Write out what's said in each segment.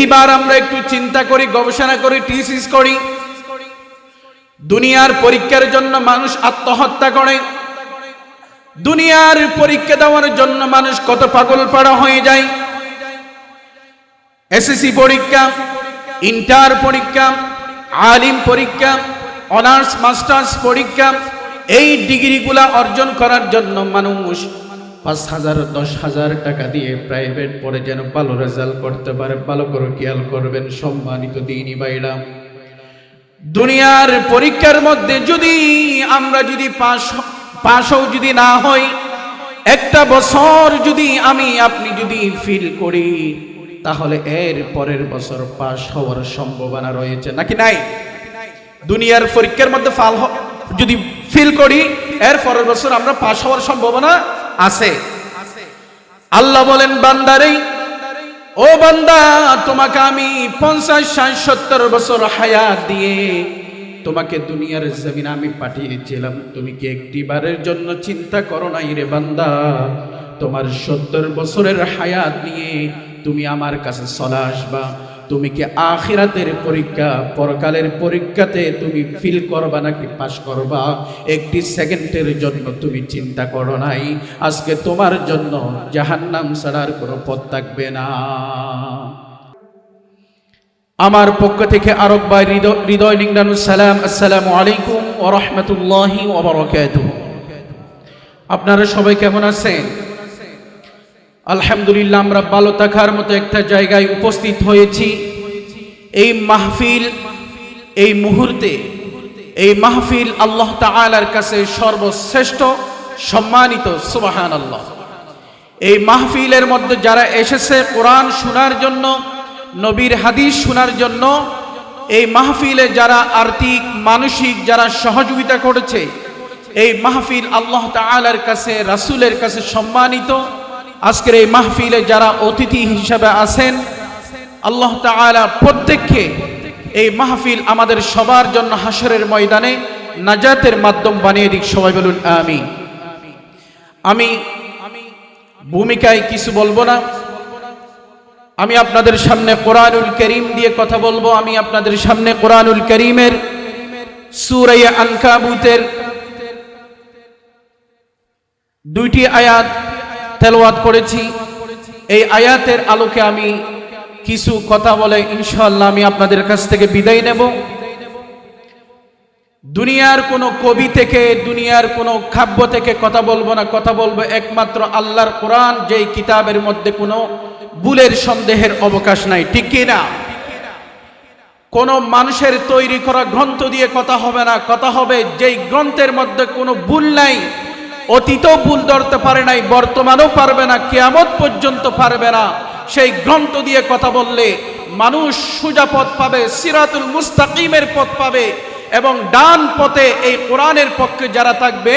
একটিবার আমরা একটু চিন্তা করি, গবেষণা করি টিসিস করি। দুনিয়ার পরীক্ষার জন্য মানুষ আত্মহত্যা করে। দুনিয়ার পরীক্ষা দেওয়ার জন্য মানুষ কত পাগল পাড়া হয়ে যায়। এসএসসি পরীক্ষা, ইন্টার পরীক্ষা, আলিম পরীক্ষা, অনার্স, মাস্টার্স পরীক্ষা, এই ডিগ্রিগুলা অর্জন করার জন্য মানুষ পাঁচ হাজার, দশ হাজার টাকা দিয়ে প্রাইভেট পড়ে যেন ভালো রেজাল্ট করতে পারে, ভালো করে খেয়াল করবেন, সম্মানিত দিনই বাইরা দুনিয়ার পরীক্ষার মধ্যে যদি আমরা যদি পাশ, পাশও যদি না হই, একটা বছর যদি আমি আপনি যদি ফিল করি, তাহলে এর পরের বছর পাশ হওয়ার সম্ভাবনা রয়েছে, নাকি নাই? দুনিয়ার পরীক্ষার মধ্যে ফাল যদি ফিল করি, এর পরের বছর আমরা পাশ হওয়ার সম্ভাবনা আছে। আল্লাহ বলেন, বান্দারে, ও বান্দা, তোমাকে আমি পঞ্চাশ, ষাট, সত্তর বছর হায়াত দিয়ে তোমাকে দুনিয়ার জমিন আমি পাঠিয়েছিলাম। তুমি কি একটি বারের জন্য চিন্তা করো নাই রে বান্দা? তোমার সত্তর বছরের হায়াত নিয়ে তুমি আমার কাছে চলে আসবা। তুমি কি আখিরাতের পরীক্ষা, পরকালের পরীক্ষাতে তুমি ফিল করবা নাকি পাস করবা? একটি সেকেন্ডের জন্য তুমি চিন্তা করো নাই। আজকে তোমার জন্য জাহান্নাম ছাড়ার কোনো পথ থাকবে না। আমার পক্ষ থেকে আরব ভাই হৃদয় লিঙ্গানু সালাম, আসসালামু আলাইকুম ও রহমতুল্লাহি আপনারা সবাই কেমন আছেন? আলহামদুলিল্লাহ, আমরা ভালো থাকার মতো একটা জায়গায় উপস্থিত হয়েছি। এই মাহফিল, এই মুহূর্তে, এই মাহফিল আল্লাহ তাআলার কাছে সর্বশ্রেষ্ঠ, সম্মানিত সুবাহান আল্লাহ এই মাহফিলের মধ্যে যারা এসেছে কোরআন শোনার জন্য, নবীর হাদিস শোনার জন্য, এই মাহফিলে যারা আর্থিক, মানসিক যারা সহযোগিতা করেছে, এই মাহফিল আল্লাহ তাআলার কাছে, রাসূলের কাছে সম্মানিত। আজকের এই মাহফিলে যারা অতিথি হিসাবে আছেন, আল্লাহ তাআলা প্রত্যেককে এই মাহফিল আমাদের সবার জন্য হাসরের ময়দানে নাজাতের মাধ্যম বানিয়ে দিক, সবাই বলুন আমি আমি ভূমিকায় কিছু বলব না। আমি আপনাদের সামনে কোরআনুল করিম দিয়ে কথা বলব। আমি আপনাদের সামনে কোরআনুল করিমের সুরাইয়া আনকাবুতের দুইটি আয়াত তেলাওয়াত করেছি। এই আয়াতের আলোকে আমি কিছু কথা বলে ইনশাল্লাহ আমি আপনাদের কাছ থেকে বিদায় নেব। দুনিয়ার কোনো কবি থেকে, দুনিয়ার কোনো কাব্য থেকে কথা বলব না, কথা বলব একমাত্র আল্লাহর কোরআন, যেই কিতাবের মধ্যে কোনো ভুলের সন্দেহের অবকাশ নাই। ঠিক কি না? কোনো মানুষের তৈরি করা গ্রন্থ দিয়ে কথা হবে না, কথা হবে যেই গ্রন্থের মধ্যে কোনো ভুল নাই। অতীতও ভুল ধরতে পারে নাই, বর্তমানও পারবে না, কেয়ামত পর্যন্ত পারবে না। সেই গ্রন্থ দিয়ে কথা বললে মানুষ সুজা পথ পাবে, সিরাতুল মুস্তাকিমের পথ পাবে এবং ডান পথে এই কোরআনের পক্ষে যারা থাকবে,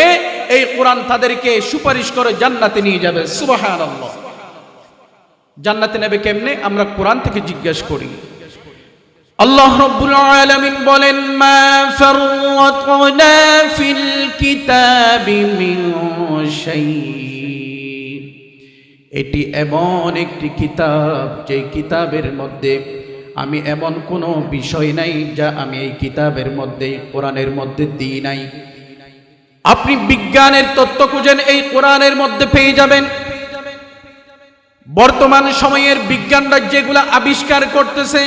এই কোরআন তাদেরকে সুপারিশ করে জান্নাতে নিয়ে যাবে। সুবহানাল্লাহ। জান্নাতে নেবে কেমনে? আমরা কোরআন থেকে জিজ্ঞেস করি। আল্লাহ রব্বুল আলামিন বলেন, মা ফাররাতনা ফিল কিতাবি মিন শাই এটি এমন একটি কিতাব, যে কিতাবের মধ্যে আমি এমন কোনো বিষয় নাই যা আমি এই কিতাবের মধ্যে, কোরআনের মধ্যে দিই নাই। আপনি বিজ্ঞানের তত্ত্ব খুঁজেন, এই কোরআনের মধ্যে পেয়ে যাবেন। বর্তমান সময়ের বিজ্ঞানরা যেগুলা আবিষ্কার করতেছে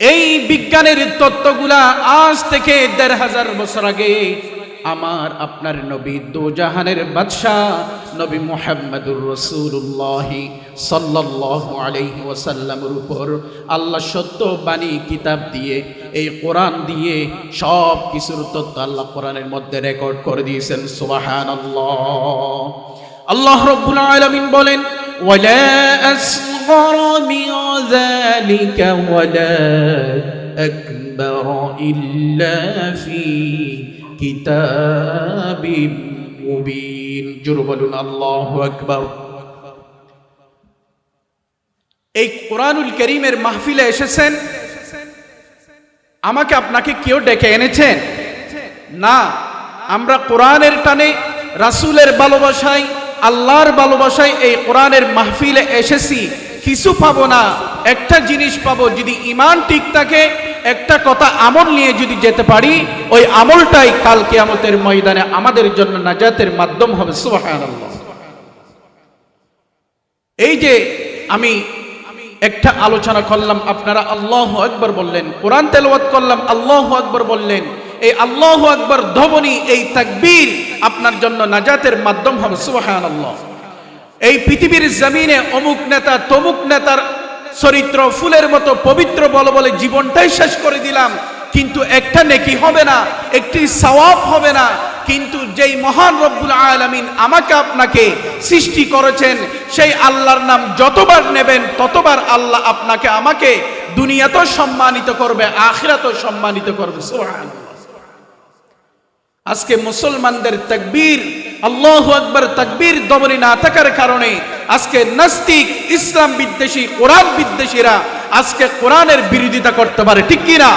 এই বিজ্ঞানের তত্ত্বগুলা আজ থেকে দেড় হাজার বছর আগে আমার আপনার নবী দোজাহানের বাদশাহ নবী মোহাম্মদুর রসুল্লাহ সাল্লাল্লাহু আলাইহি ওয়াসাল্লামের উপর আল্লাহ সত্য বাণী কিতাব দিয়ে, এই কোরআন দিয়ে সব কিছুর তত্ত্ব আল্লাহ কোরআনের মধ্যে রেকর্ড করে দিয়েছেন, সুবহানাল্লাহ। আল্লাহ আল্লাহ রব্বুল আলমিন বলেন, ওয়ালা মিন যালিকা ওয়ালা আকবার ইল্লা ফি কিতাবিম মুবিন জোরে বলুন আল্লাহু এই কোরআনুল করিমের মাহফিলে এসেছেন। আমাকে আপনাকে কেউ ডেকে এনেছেন? না, আমরা কোরআনের টানে রাসুলের ভালোবাসায়, আল্লাহর ভালোবাসায় এই কোরআনের মাহফিলে এসেছি। কিছু পাবো না। একটা জিনিস পাবো, যদি ইমান ঠিক থাকে, একটা কথা আমল নিয়ে যদি যেতে পারি, ওই আমলটাই কাল কিয়ামতের ময়দানে আমাদের জন্য নাজাতের মাধ্যম হবে এই যে আমি একটা আলোচনা করলাম, আপনারা আল্লাহ আকবর বললেন, কোরআন তেলাওয়াত করলাম, আল্লাহ আকবর বললেন, এই আল্লাহ আকবর ধবনি, এই তাকবীর আপনার জন্য নাজাতের মাধ্যম হবে, সুবহানাল্লাহ। এই পৃথিবীর জমিনে অমুক নেতা তমুক নেতার চরিত্র, ফুলের মতো পবিত্র বলে বলে জীবনটাই শেষ করে দিলাম। কিন্তু একটা নেকি হবে না, একটি সওয়াব হবে না। কিন্তু যেই মহান রব্বুল আলামিন আমাকে আপনাকে সৃষ্টি করেছেন, সেই আল্লাহর নাম যতবার নেবেন, ততবার আল্লাহ আপনাকে আমাকে দুনিয়াতেও সম্মানিত করবে, আখিরাতেও সম্মানিত করবে। সুবহানাল্লাহ। আজকে মুসলমানদের তাকবীর, আল্লাহ আকবর তাকবীর দমনি না থাকার কারণে আজকে নাস্তিক, ইসলাম বিদ্বেষী, কোরআন বিদ্বেষীরা আজকে কোরআনের বিরোধিতা করতে পারে, ঠিক কি না?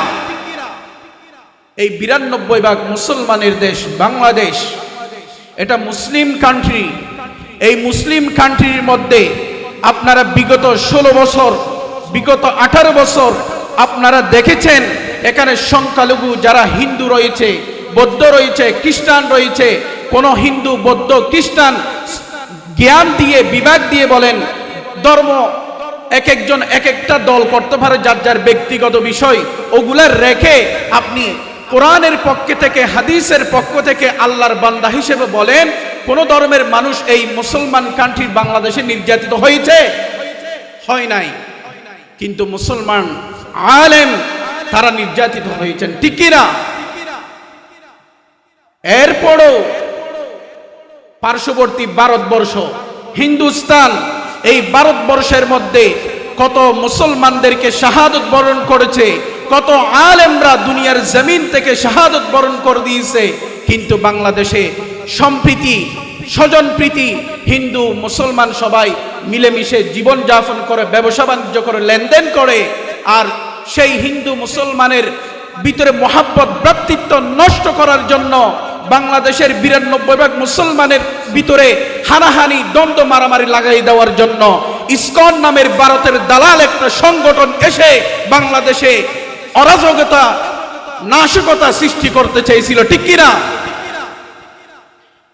এই বিরানব্বই ভাগ মুসলমানের দেশ বাংলাদেশ, এটা মুসলিম কান্ট্রি এই মুসলিম কান্ট্রির মধ্যে আপনারা বিগত ষোলো বছর, বিগত আঠারো বছর আপনারা দেখেছেন, এখানে সংখ্যালঘু যারা হিন্দু রয়েছে বৌদ্ধ রয়েছে, খ্রিস্টান রয়েছে, কোন হিন্দু, বৌদ্ধ, খ্রিস্টান জ্ঞান দিয়ে বিভাগ দিয়ে বলেন, ধর্ম এক একজন এক একটা দল করতে পারে যার যার ব্যক্তিগত বিষয়। ওগুলা রেখে আপনি কোরআনের পক্ষে থেকে, হাদিসের পক্ষ থেকে আল্লাহর বান্দা হিসেবে বলেন, কোন ধর্মের মানুষ এই মুসলমান কান্ট্রির বাংলাদেশে নির্যাতিত হয়েছে? হয় নাই। কিন্তু মুসলমান আলেম, তারা নির্যাতিত হয়েছেন। ঠিক কিনা এরপরও পার্শ্ববর্তী ভারতবর্ষ, হিন্দুস্তান, এই ভারতবর্ষের মধ্যে কত মুসলমানদেরকে শাহাদত বরণ করেছে, কত আলেমরা দুনিয়ার জমিন থেকে শাহাদত বরণ করে দিয়েছে, কিন্তু বাংলাদেশে সম্প্রীতি, স্বজনপ্রীতি, হিন্দু, মুসলমান সবাই মিলেমিশে জীবনযাপন করে, ব্যবসা বাণিজ্য করে, লেনদেন করে, আর সেই হিন্দু মুসলমানের ভিতরে মহাব্বত, ভ্রাতৃত্ব নষ্ট করার জন্য বাংলাদেশের বিরানব্বই ভাগ মুসলমানের ভিতরে হানাহানি, দ্বন্দ্ব, মারামারি লাগাই দেওয়ার জন্য ইসকন নামের ভারতের দালাল একটা সংগঠন এসে বাংলাদেশে অরাজকতা, নাশকতা সৃষ্টি করতে চেয়েছিল। ঠিক কিনা?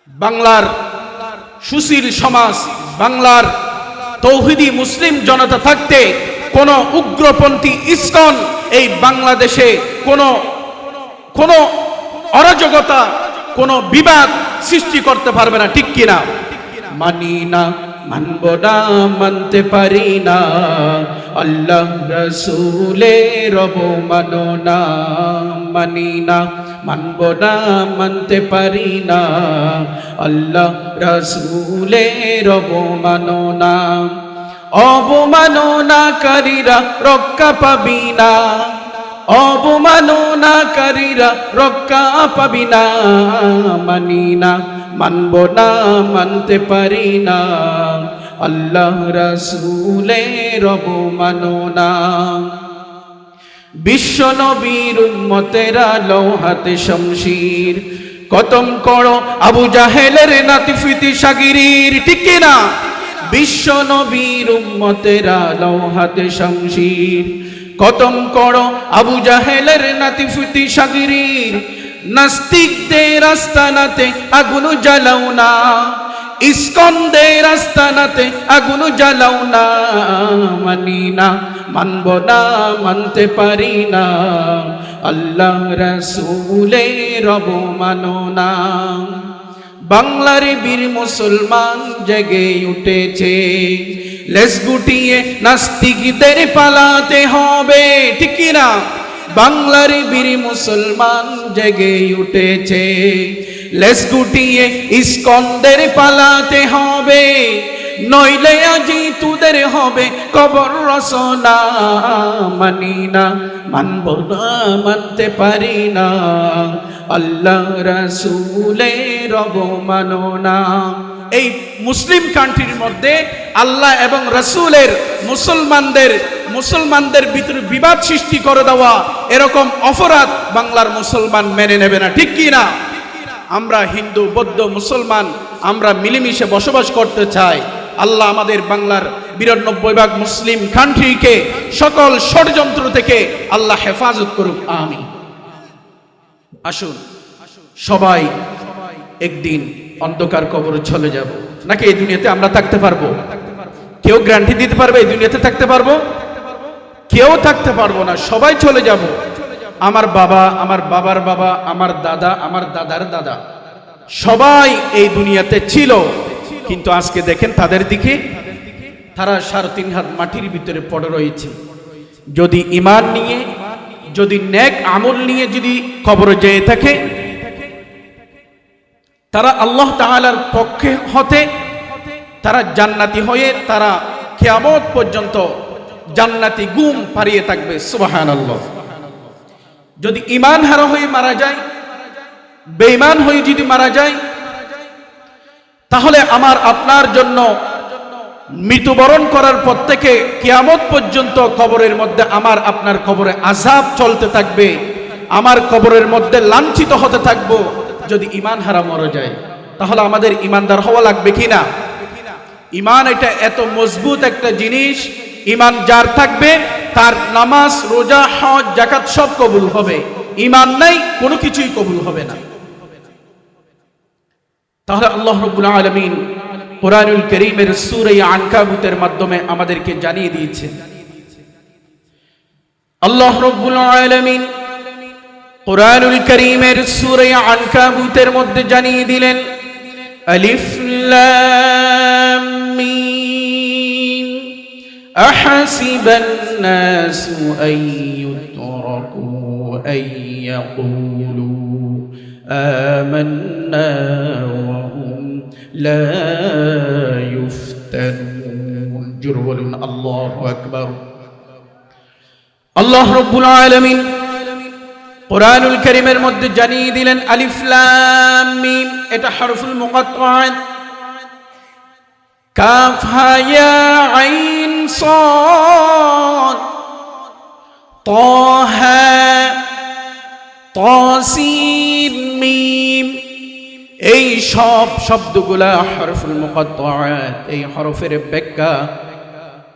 বাংলার সুশীল সমাজ, বাংলার তৌহিদি মুসলিম জনতা থাকতে কোন উগ্রপন্থী ইসকন এই বাংলাদেশে কোন কোন অরাজকতা কোন বিবাদ সৃষ্টি করতে পারবে না, ঠিক কিনা? মানি না, মানব না, মানতে পারি না। আল্লাহ রসুলের মানো না মানি না, মানব না, মানতে পারি না। আল্লাহ রসুলের মানো না অবমাননাকারীরা রক্ষা পাবি না। অবমাননাকারীরা রক্ষা পাবি না, মানি না, মানব না, মানতে পারি না। আল্লাহ রসুলের অবমাননা। বিশ্ব নবীর উম্মতেরা লৌহাতে শমশির। কতম করো আবু জাহেলের নাতিফিতি সাগিরির, ঠিক না? বিশ্ব নবীর উম্মতেরা লৌহাতে শমশির। কতম করো আবু জাহেলের নাতিফিতি সাগিরির। নাস্তিকদের আস্তানাতে আগুন জ্বালাও না। ইস্কন্দের আস্তানাতে আগুন জ্বালাও না। মানি না, মানব না, মানতে পারি না। আল্লাহ রসুলের মানো না বাংলার বীর মুসলমান জেগে উঠেছে। লেস গুটিয়ে নাস্তিকদের পালাতে হবে। ঠিক না? বাংলার বীর মুসলমান জেগে উঠেছে। লেস গুটিয়ে ইস্কন্দের পালাতে হবে। নইলে আজি তুদের হবে কবর রসনা মানি না, মানব না, মানতে পারি না। আল্লাহ রসুলের মানো না এই মুসলিম কান্ট্রির মধ্যে আল্লাহ এবং রসুলের মুসলমানদের মুসলমানদের ভিতরে বিবাদ সৃষ্টি করে দেওয়া এরকম অপরাধ বাংলার মুসলমান মেনে নেবে না, ঠিক কি না আমরা হিন্দু, বৌদ্ধ, মুসলমান, আমরা মিলেমিশে বসবাস করতে চাই। আল্লাহ আমাদের বাংলার বিরানব্বই ভাগ মুসলিম কান্ট্রিকে সকল ষড়যন্ত্র থেকে আল্লাহ হেফাজত করুক আমি আসুন, সবাই একদিন অন্ধকার কবর চলে যাব। নাকি এই দুনিয়াতে আমরা থাকতে পারব? কেউ গ্যারান্টি দিতে পারবে এই দুনিয়াতে থাকতে পারব? কেউ থাকতে পারব না, সবাই চলে যাব। আমার বাবা, আমার বাবার বাবা, আমার দাদা, আমার দাদার দাদা। সবাই এই দুনিয়াতে ছিল। কিন্তু আজকে দেখেন তাদের দিকে তারা সাড়ে তিন হাত মাটির ভিতরে পড়ে রয়েছে। যদি ইমান নিয়ে, যদি ন্যাক আমল নিয়ে যদি কবরে যেয়ে থাকে তারা আল্লাহ তাআলার পক্ষে হতে, তারা জান্নাতি হয়ে তারা কেয়ামত পর্যন্ত জান্নাতি গুম পারিয়ে থাকবে সুবাহান আল্লাহ যদি ইমান হারা হয়ে মারা যায়, বেঈমান হয়ে যদি মারা যায়, তাহলে আমার আপনার জন্য মৃত্যুবরণ করার পর থেকে কিয়ামত পর্যন্ত কবরের মধ্যে আমার আপনার কবরে আজাব চলতে থাকবে, আমার কবরের মধ্যে লাঞ্ছিত হতে থাকব। যদি ইমান হারা মরে যায়, তাহলে আমাদের ইমানদার হওয়া লাগবে কি না? ইমান এটা এত মজবুত একটা জিনিস ইমান যার থাকবে, তার নামাজ, রোজা, হজ জাকাত সব কবুল হবে। ইমান নাই, কোনো কিছুই কবুল হবে না। তাহলে আল্লাহ রব্বুল আলমিন কোরআনুল করিমের সুরে আনকাবুতের মাধ্যমে আমাদেরকে জানিয়ে দিয়েছেন আল্লাহ রব্বুল আলমিন قرآن الكريم السورة عن كابوت المد جنيد لن ألف لامين أحسب الناس أن يتركوا أن يقولوا آمنا وهم لا يفتنون جرول الله أكبر الله رب العالمين কোরআনুল করিমের মধ্যে জানিয়ে দিলেন আলিফলাম মিম এটা হরফুল মুকাত্তাআত কাফ হা ইয়া আইন صاد طه তসিন মিম এই সব শব্দগুলা হরফুল মুকাত্তাআত এই হরফের ব্যাখ্যা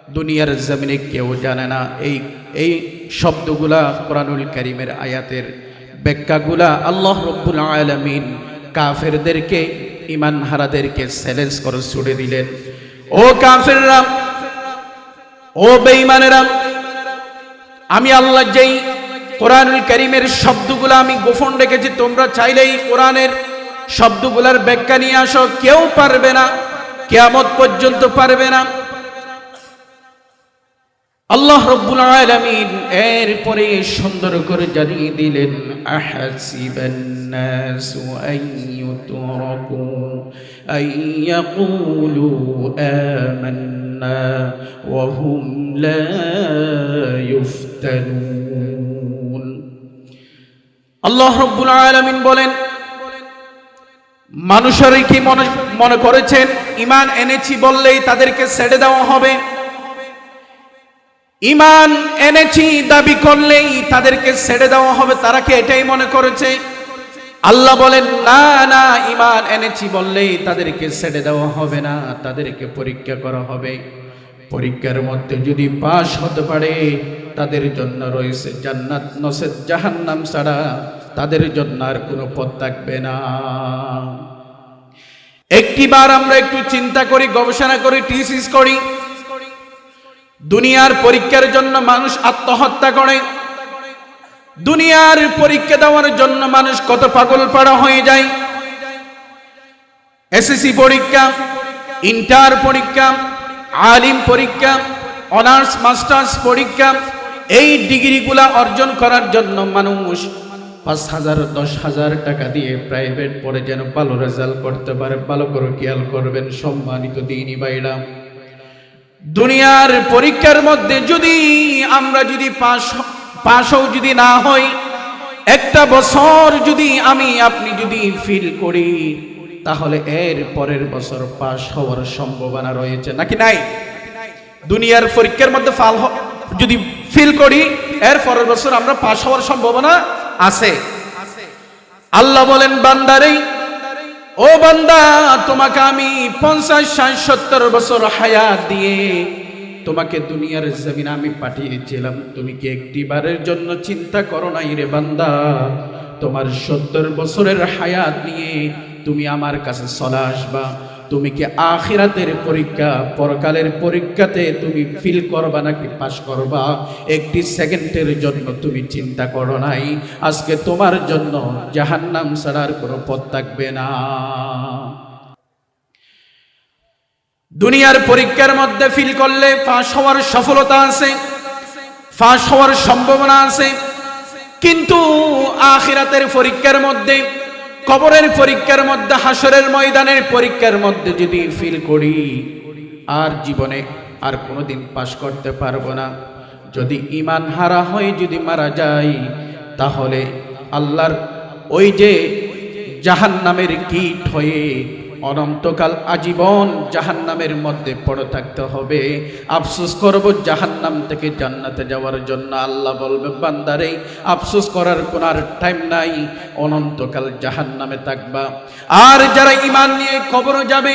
দুনিয়ার জমিনে কেউ জানে না এই এই শব্দগুলা কোরআনুল করিমের আয়াতের ব্যাখ্যাগুলা আল্লাহ রব্বুল আলামিন কাফেরদেরকে ইমান হারাদেরকে চ্যালেঞ্জ করে ছুড়ে দিলেন। ও কাফেররা, ও বেঈমানেরা, আমি আল্লাহ যেই কোরআনুল করিমের শব্দগুলো আমি গোপন রেখেছি, তোমরা চাইলেই কোরআনের শব্দগুলার ব্যাখ্যা নিয়ে আসো, কেউ পারবে না, কেয়ামত পর্যন্ত পারবে না। আল্লাহ রব্বুল আলামিন এরপরে সুন্দর করে জানিয়ে দিলেন আহাসিবান নাসু আইয়ুতরাকু আইয়াকুলু আমান্না, ওয়া হুম লা ইফতানুন আল্লাহ রব্বুল আলামিন বলেন, মানুষেরই কি মনে মনে করেছেন? ইমান এনেছি বললেই তাদেরকে ছেড়ে দেওয়া হবে? ইমান এনেছি, দাবি করলেই তাদেরকে ছেড়ে দেওয়া হবে। তারা কি এটাই মনে করেছে? আল্লাহ বলেন, না না, ইমান এনেছি বললেই তাদেরকে ছেড়ে দেওয়া হবে না, তাদেরকে পরীক্ষা করা হবে। পরীক্ষার মধ্যে যদি পাশ হতে পারে, তাদের জন্য রয়েছে জান্নাত নসেদ জাহান্নাম ছাড়া তাদের জন্য আর কোনো পথ থাকবে না। একটিবার আমরা একটু চিন্তা করি, গবেষণা করি টিসিস করি। দুনিয়ার পরীক্ষার জন্য মানুষ আত্মহত্যা করে। দুনিয়ার পরীক্ষা দেওয়ার জন্য মানুষ কত পাগল পাড়া হয়ে যায়। এসএসসি পরীক্ষা, ইন্টার পরীক্ষা, আলিম পরীক্ষা, অনার্স, মাস্টার্স পরীক্ষা, এই ডিগ্রিগুলা অর্জন করার জন্য মানুষ পাঁচ হাজার, দশ হাজার টাকা দিয়ে প্রাইভেট পড়ে যেন ভালো রেজাল্ট করতে পারে। ভালো করে খেয়াল করবেন, সম্মানিত দিনই বাইরা দুনিয়ার পরীক্ষার মধ্যে যদি আমরা যদি পাশ, পাশও যদি না হই, একটা বছর যদি আমি আপনি যদি ফিল করি, তাহলে এর পরের বছর পাশ হওয়ার সম্ভাবনা রয়েছে, নাকি নাই? দুনিয়ার পরীক্ষার মধ্যে ফাল যদি ফিল করি, এর পরের বছর আমরা পাশ হওয়ার সম্ভাবনা আছে। আল্লাহ বলেন, বান্দারে ও বান্দা, তোমাকে আমি পঞ্চাশ, ষাট, সত্তর বছর হায়াত দিয়ে তোমাকে দুনিয়ার জমিন আমি পাঠিয়েছিলাম। তুমি কি একটি বারের জন্য চিন্তা করো নাই রে বান্দা? তোমার সত্তর বছরের হায়াত নিয়ে তুমি আমার কাছে চলে আসবা। তুমি কি আখিরাতের পরীক্ষা, পরকালের পরীক্ষাতে তুমি ফিল করবা নাকি পাস করবা? একটি সেকেন্ডের জন্য তুমি চিন্তা করো নাই। আজকে তোমার জন্য জাহান্নাম ছাড়ার কোনো পথ থাকবে না। দুনিয়ার পরীক্ষার মধ্যে ফিল করলে ফাঁস হওয়ার সফলতা আছে ফাঁস হওয়ার সম্ভাবনা আছে। কিন্তু আখিরাতের পরীক্ষার মধ্যে কবরের পরীক্ষার মধ্যে হাসরের ময়দানের পরীক্ষার মধ্যে যদি ফিল করি, আর জীবনে আর কোনোদিন পাশ করতে পারব না। যদি ইমান হারা হয়ে যদি মারা যাই, তাহলে আল্লাহর ওই যে জাহান নামের কীট হয়ে অনন্তকাল আজীবন জাহান্নামের মধ্যে পড়ে থাকতে হবে। আফসোস করব জাহান্নাম থেকে জান্নাতে যাওয়ার জন্য আল্লাহ বলবে, বান্দারে, আফসোস করার কোন আর টাইম নাই, অনন্তকাল জাহান্নামে থাকবা। আর যারা ইমান নিয়ে কবর যাবে,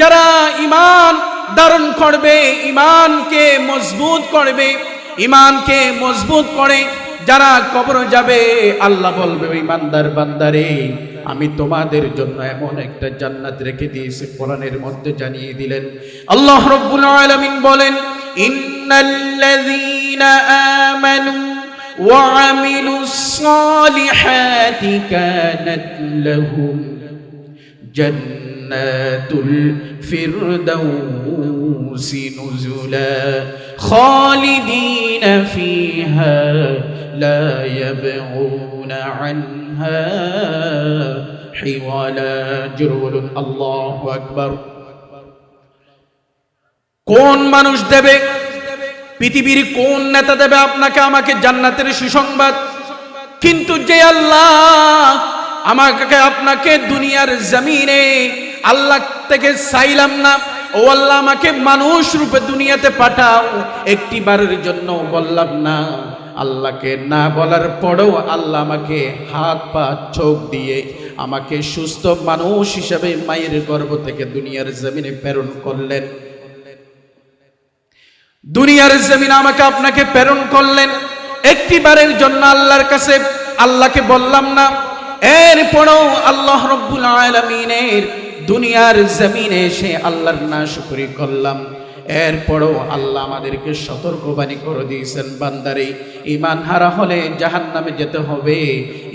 যারা ইমান ধারণ করবে ইমানকে মজবুত করবে ইমানকে মজবুত করে যারা কবর যাবে আল্লাহ বলবে ইমানদার বান্দারে আমি তোমাদের জন্য এমন একটা জান্নাত রেখে দিয়েছি কোরআনের মধ্যে জানিয়ে দিলেন আল্লাহ রব্বুল আলামিন বলেন ইন্নাল্লাযীনা আমানু وعملوا الصالحات كانت لهم جنات الفردوس نزلا خالدين فيها لا يبغون عنها حولا جرول الله أكبر কোন মানুষ দেবে পৃথিবীর কোন নেতা দেবে আপনাকে আমাকে জান্নাতের সুসংবাদ কিন্তু যে আল্লাহ আমাকে আপনাকে দুনিয়ার জমিনে আল্লাহ থেকে চাইলাম না ও আল্লাহ আমাকে মানুষ রূপে দুনিয়াতে পাঠাও একটি বারের জন্য বললাম না আল্লাহকে না বলার পরেও আল্লাহ আমাকে হাত পা চোখ দিয়ে আমাকে সুস্থ মানুষ হিসাবে মায়ের গর্ভ থেকে দুনিয়ার জমিনে প্রেরণ করলেন। দুনিয়ার জমিন আমাকে আপনাকে প্রেরণ করলেন। একটি বারের জন্য আল্লাহর কাছে আল্লাহকে বললাম না। এরপরও আল্লাহ রব্বুল আলমিনের দুনিয়ার জমিনে এসে আল্লাহর না শুকরি করলাম। এরপরও আল্লাহ আমাদেরকে সতর্কবাণী করে দিয়েছেন, বান্দারে ইমান হারা হলে জাহান নামে যেতে হবে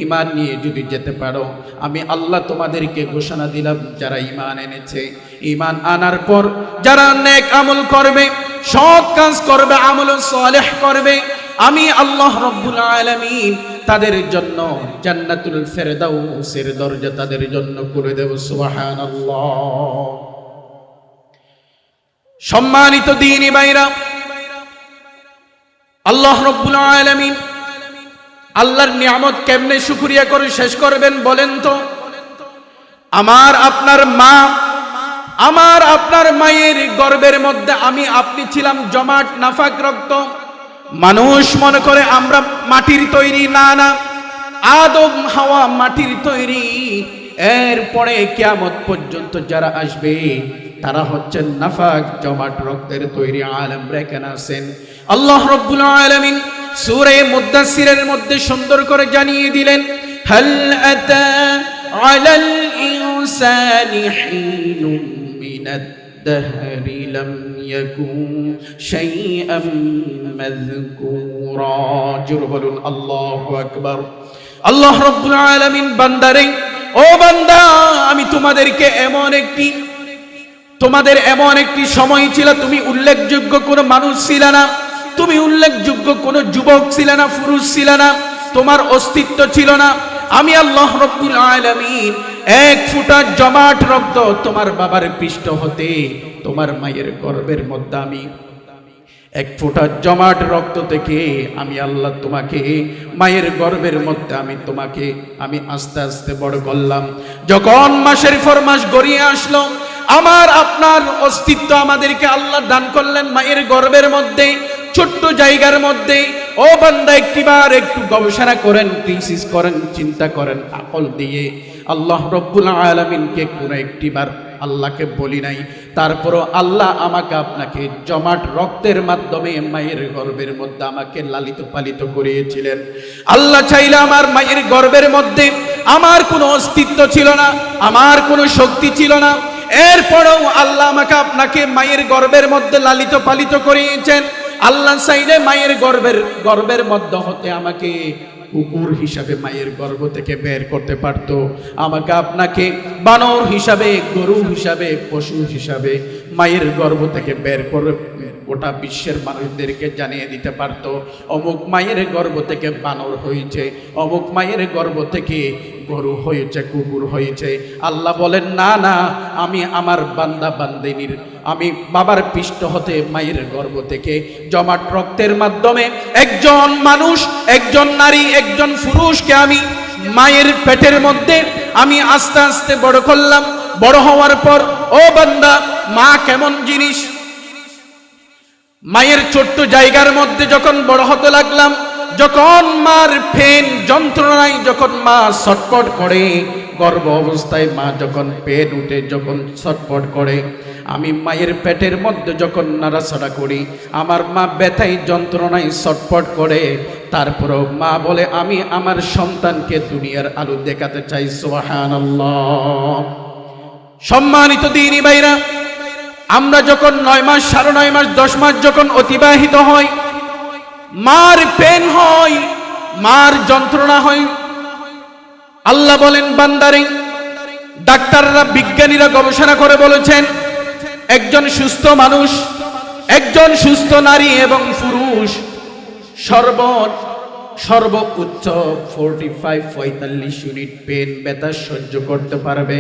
ইমান নিয়ে যদি যেতে পারো, আমি আল্লাহ তোমাদেরকে ঘোষণা দিলাম, যারা ইমান এনেছে ইমান আনার পর যারা নেক আমল করবে, সৎ কাজ করবে, আমল সালেহ করবে, আমি আল্লাহ রব্বুল আলামিন তাদের জন্য জান্নাতুল ফেরদাউসের দরজা তাদের জন্য করে দেব, সুবহানাল্লাহ। সম্মানিত দিনী বাইরা আল্লাহ রব্বুল আলামিন আল্লাহর নিয়ামত কেমনে শুকরিয়া করে শেষ করবেন বলেন তো? আমার আপনার মা, আমার আপনার মায়ের গর্বের মধ্যে আমি আপনি ছিলাম জমাট নাফাক রক্ত মানুষ মনে করে আমরা মাটির তৈরি, না না, আদম হাওয়া মাটির তৈরি। এরপরে কিয়ামত পর্যন্ত যারা আসবে তারা হচ্ছেন নাফাক জমাট রক্তের তৈরি আলম রেখেন আছেন আল্লাহ রব্বুল আলামিন সূরা মুদাসসিরের মধ্যে সুন্দর করে জানিয়ে দিলেন হাল আতা আলাল ইনসানি হিনুম من الدهر لم يكن شيئا مذكورا جربل الله أكبر আল্লাহ রব্বুল আলামিন বান্দারে ও বান্দা আমি তোমাদেরকে এমন একটি তোমাদের এমন একটি সময় ছিল, তুমি উল্লেখযোগ্য কোনো মানুষ ছিল না, তুমি উল্লেখযোগ্য কোনো যুবক ছিল না, পুরুষ ছিল না, তোমার অস্তিত্ব ছিল না। আমি আল্লাহ রব্বুল আলামিন এক ফুটা জমাট রক্ত তোমার বাবার পৃষ্ঠ হতে, তোমার মায়ের গর্ভের মধ্যে আমি এক ফোঁটা জমাট রক্ত থেকে আমি আল্লাহ তোমাকে, মায়ের গর্ভের মধ্যে আমি তোমাকে, আমি আস্তে আস্তে বড় করলাম। যখন মাসের পর মাস গড়িয়ে আসলো আমার, আপনার অস্তিত্ব আমাদেরকে আল্লাহ দান করলেন মায়ের গর্বের মধ্যে, ছোট্ট জায়গার মধ্যে। ও বান্দা, একটিবার একটু গবেষণা করেন থিসিস করেন, চিন্তা করেন, আকল দিয়ে আল্লাহ রব্বুল আলমিনকে কোনো একটিবার আল্লাহকে বলি নাই। তারপরও আল্লাহ আমাকে আপনাকে জমাট রক্তের মাধ্যমে মায়ের গর্ভের মধ্যে আমাকে লালিত পালিত করিয়েছিলেন। আল্লাহ চাইলে আমার মায়ের গর্বের মধ্যে আমার কোনো অস্তিত্ব ছিল না, আমার কোনো শক্তি ছিল না এরপরেও আল্লাহ আমাকে আপনাকে মায়ের গর্বের মধ্যে লালিত পালিত করিয়েছেন। আল্লাহ চাইলে মায়ের গর্বের গর্বের মধ্যে হতে আমাকে কুকুর হিসাবে মায়ের গর্ভ থেকে বের করতে পারত। আমাকে আপনাকে বানর হিসাবে, গরু হিসাবে, পশু হিসাবে মায়ের গর্ভ থেকে বের করে গোটা বিশ্বের মানুষদেরকে জানিয়ে দিতে পারত, অমুক মায়ের গর্ভ থেকে বানর হয়েছে, অমুক মায়ের গর্ভ থেকে গরু হয়েছে, কুকুর হয়েছে। আল্লাহ বলেন, না না, আমি আমার বান্দা বান্দিনীর, আমি বাবার পৃষ্ঠ হতে মায়ের গর্ভ থেকে জমাট রক্তের মাধ্যমে একজন মানুষ, একজন নারী, একজন পুরুষকে আমি মায়ের পেটের মধ্যে আমি আস্তে আস্তে বড় করলাম। বড় হওয়ার পর, ও বান্দা মা কেমন জিনিস? মায়ের ছোট্ট জায়গার মধ্যে যখন বড় হতে লাগলাম, যখন মার ফেন যন্ত্রণায়, যখন মা ছটপট করে, গর্ভ অবস্থায় মা যখন পেট উঠে যখন ছটপট করে, আমি মায়ের পেটের মধ্যে যখন নাড়াচাড়া করি, আমার মা ব্যথায় যন্ত্রণায় ছটপট করে, তারপরেও মা বলে, আমি আমার সন্তানকে দুনিয়ার আলো দেখাতে চাই সোহান সম্মানিত দিনী ভাইরা আমরা যখন নয় মাস, সাড়ে নয় মাস, দশ মাস যখন অতিবাহিত হয় মার পেন হয়, মার যন্ত্রণা হয়। আল্লাহ বলেন, বান্দারে, ডাক্তাররা, বিজ্ঞানীরা গবেষণা করে বলেছেন, একজন সুস্থ মানুষ, একজন সুস্থ নারী এবং পুরুষ সর্ব সর্ব উচ্চ ফোরটি ফাইভ পঁয়তাল্লিশ ইউনিট পেন ব্যথা সহ্য করতে পারবে।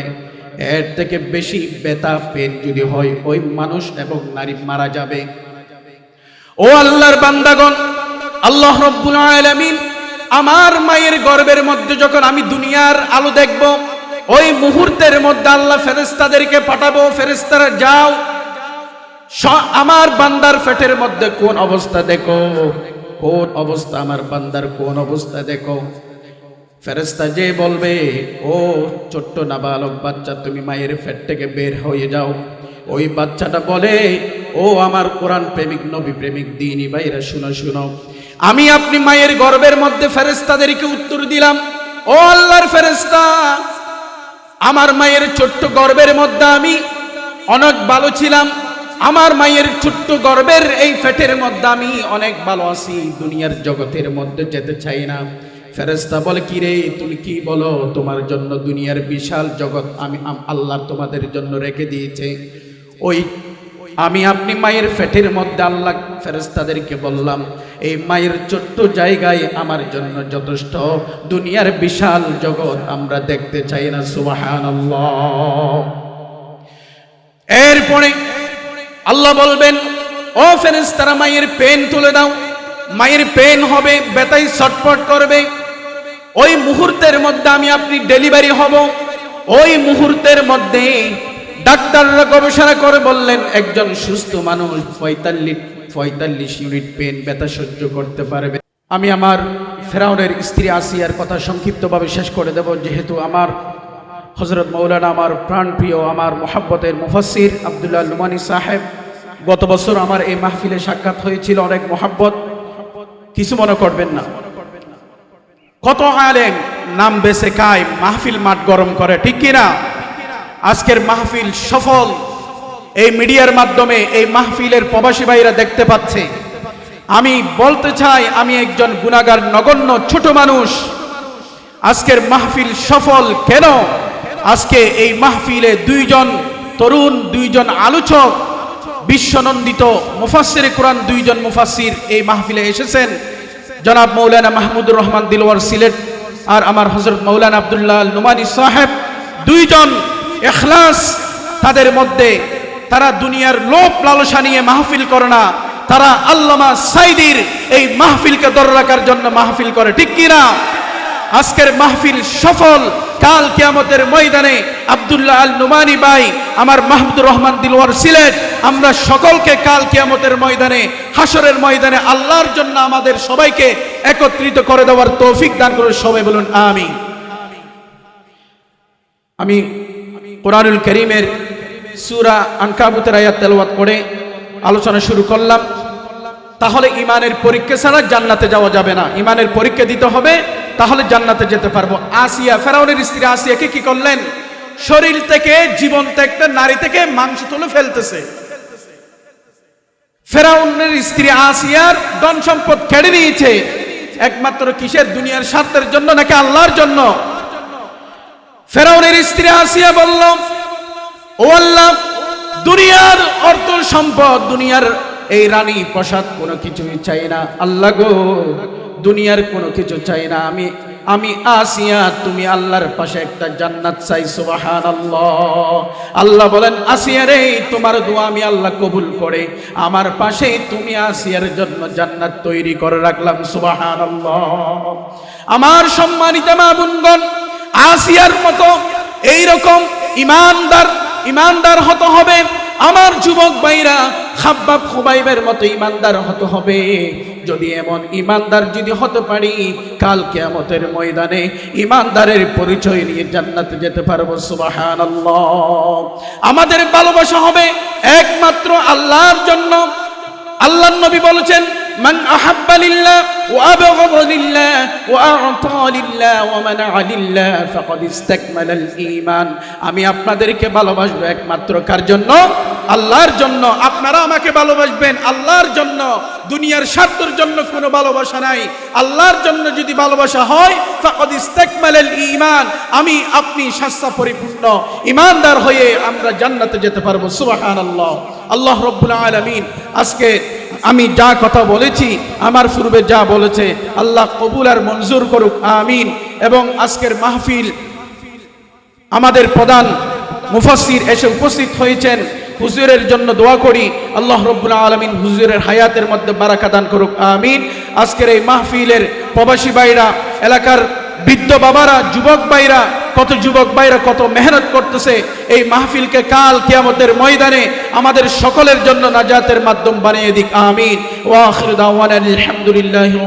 এর থেকে বেশি বেতা পেন যদি হয়, ওই মানুষ এবং নারী মারা যাবে। ও আল্লাহর বান্দাগণ, আল্লাহ রব্বুল আলামিন আমার মায়ের গর্বের মধ্যে যখন আমি দুনিয়ার আলো দেখব, ওই মুহূর্তের মধ্যে আল্লাহ ফেরেস্তাদেরকে পাঠাবো ফেরেস্তারা যাও আমার বান্দার পেটের মধ্যে কোন অবস্থা দেখো? কোন অবস্থা আমার বান্দার কোন অবস্থা দেখো? ফেরেস্তা যে বলবে, ও ছোট্ট নাবালক বাচ্চা, তুমি মায়ের ফেট থেকে বের হয়ে যাও। ওই বাচ্চাটা বলে, ও আমার কোরআন প্রেমিক, নবী প্রেমিক, দিনী ভাইরা, শুনো শুনো। আমি আপনি মায়ের গর্বের মধ্যে ফেরেস্তাদেরকে উত্তর দিলাম, ও আল্লাহর ফেরেস্তা আমার মায়ের ছোট্ট গর্বের মধ্যে আমি অনেক ভালো ছিলাম। আমার মায়ের ছোট্ট গর্বের এই ফেটের মধ্যে আমি অনেক ভালো আছি। দুনিয়ার জগতের মধ্যে যেতে চাই না। ফেরেস্তা বলে, কি রে, তুমি কি বলো? তোমার জন্য দুনিয়ার বিশাল জগৎ আমি আল্লাহ তোমাদের জন্য রেখে দিয়েছে। ওই, আমি আপনি মায়ের ফেটের মধ্যে আল্লাহ ফেরেস্তাদেরকে বললাম, এই মায়ের ছোট্ট জায়গায় আমার জন্য যথেষ্ট। দুনিয়ার বিশাল জগৎ আমরা দেখতে চাই না সুবাহান এরপরে আল্লাহ বলবেন, ও ফেরেস্তারা মায়ের পেন তুলে দাও। মায়ের পেন হবে বেতাই ছটপট করবে। ওই মুহূর্তের মধ্যে আমি আপনি ডেলিভারি হব। ওই মুহূর্তের মধ্যে ডাক্তাররা গবেষণা করে বললেন, একজন সুস্থ মানুষ পঁয়তাল্লিশ পঁয়তাল্লিশ ইউনিট পেন ব্যথা সহ্য করতে পারবে। আমি আমার ফেরাউনের স্ত্রী আসিয়ার কথা সংক্ষিপ্তভাবে শেষ করে দেব, যেহেতু আমার হজরত মৌলানা আমার প্রাণপ্রিয়, আমার মোহাব্বতের মুফাসির আবদুল্লাহ লুমানি সাহেব। গত বছর আমার এই মাহফিলে সাক্ষাৎ হয়েছিল অনেক মোহাব্বত। কিছু মনে করবেন না। কত আলেম নাম বেছে খায়, মাহফিল মাঠ গরম করে, ঠিক কিনা? আজকের মাহফিল সফল। এই মিডিয়ার মাধ্যমে এই মাহফিলের প্রবাসী ভাইরা দেখতে পাচ্ছে। আমি বলতে চাই, আমি একজন গুণাগার নগণ্য, ছোট মানুষ। আজকের মাহফিল সফল কেন? আজকে এই মাহফিলে দুইজন তরুণ, দুইজন আলোচক, বিশ্বনন্দিত মুফাসির কোরআন, দুইজন মুফাসির এই মাহফিলে এসেছেন। জনাব মৌলানা মাহমুদুর রহমান দিলওয়ার সিলেট আর আমার হজরত মৌলানা আবদুল্লাহ নুমানি সাহেব, দুইজন এখলাস তাদের মধ্যে, তারা দুনিয়ার লোভ লালসা নিয়ে মাহফিল করে না, তারা আল্লামা সাইদির এই মাহফিলকে ধরে রাখার জন্য মাহফিল করে, ঠিক কিনা আজকের মাহফিল সফল, কাল কিয়ামতের ময়দানে আব্দুল্লাহ আল নুমানি ভাই, আমার মাহমুদুর রহমান দিলওয়ার সিলেট, আমরা সকলকে কাল কিয়ামতের ময়দানে হাসরের ময়দানে আল্লাহর জন্য আমাদের সবাইকে একত্রিত করে দেওয়ার তৌফিক দান করে সবাই বলুন আমি আমি কোরআনুল করিমের সুরা আনকাবুতের আয়াত তেলওয়াত করে আলোচনা শুরু করলাম। তাহলে ইমানের পরীক্ষা ছাড়া জান্নাতে যাওয়া যাবে না। ইমানের পরীক্ষা দিতে হবে, তাহলে জান্নাতে যেতে পারব। আসিয়া, ফেরাউনের স্ত্রী আসিয়াকে কি করলেন? শরীর থেকে জীবন্ত একটা নারী থেকে মাংস তুলে ফেলতেছে। ফেরাউনের স্ত্রী আসিয়ার ধন সম্পদ কেড়ে নিয়েছে। একমাত্র কিসের? দুনিয়ার স্বার্থের জন্য নাকি আল্লাহর জন্য? ফেরাউনের স্ত্রী আসিয়া বলল, ও আল্লাহ, দুনিয়ার অর্থ সম্পদ, দুনিয়ার এই রানী প্রসাদ কোনো কিছুই চাই না। আল্লাহ গো, দুনিয়ার কোনো কিছু চাই না। আমি আমি আসিয়া, তুমি আল্লাহর পাশে একটা জান্নাত চাই সুবাহান আল্লাহ বলেন, আসিয়া রে, তোমার দোয়া আমি আল্লাহ কবুল করে। আমার পাশেই তুমি আসিয়ার জন্য জান্নাত তৈরি করে রাখলাম সুবাহান আমার সম্মানিত মা বোনগণ, আসিয়ার মতো এইরকম ইমানদার ইমানদার হতে হবে। আমার যুবক ভাইরা, খাব্বাব খুবাইবের মতো ইমানদার হতে হবে। যদি এমন ইমানদার যদি হতে পারি, কাল কেয়ামতের ময়দানে ইমানদারের পরিচয় নিয়ে জান্নাতে যেতে পারব সুবাহান আমাদের ভালোবাসা হবে একমাত্র আল্লাহর জন্য। আল্লাহ নবী বলেছেন من أحب لله وأبغض لله وأعطى لله ومنع لله فقد استكمل الإيمان আমি আপনাদেরকে ভালোবাসবো একমাত্র কার জন্য আল্লাহর জন্য আপনারা আমাকে ভালোবাসবেন আল্লাহর জন্য দুনিয়ার স্বার্থের জন্য কোনো ভালোবাসা নাই আল্লাহর জন্য যদি ভালোবাসা হয় ফাকাদ ইস্তাকমালাল ঈমান আমি আপনি শাস্তা পরিপূর্ণ ইমানদার হয়ে আমরা জান্নাতে যেতে পারবো সুবহানাল্লাহ আল্লাহ রব্বুল আলামিন আজকে আমি যা কথা বলেছি, আমার পূর্বে যা বলেছে, আল্লাহ কবুল আর মঞ্জুর করুক, আমিন। এবং আজকের মাহফিল আমাদের প্রধান মুফাসির এসে উপস্থিত হয়েছেন। হুজুরের জন্য দোয়া করি, আল্লাহ রব্বুল আলমিন হুজুরের হায়াতের মধ্যে বারাকা দান করুক, আমিন। আজকের এই মাহফিলের প্রবাসী ভাইরা, এলাকার বৃদ্ধ বাবারা, যুবক ভাইরা কত যুবক বাইরা কত মেহনত করতেছে, এই মাহফিলকে কাল কিয়ামতের ময়দানে আমাদের সকলের জন্য নাজাতের মাধ্যম বানিয়ে দিক, আমিন। ওয়া আখির দাওয়ানা আলহামদুলিল্লাহি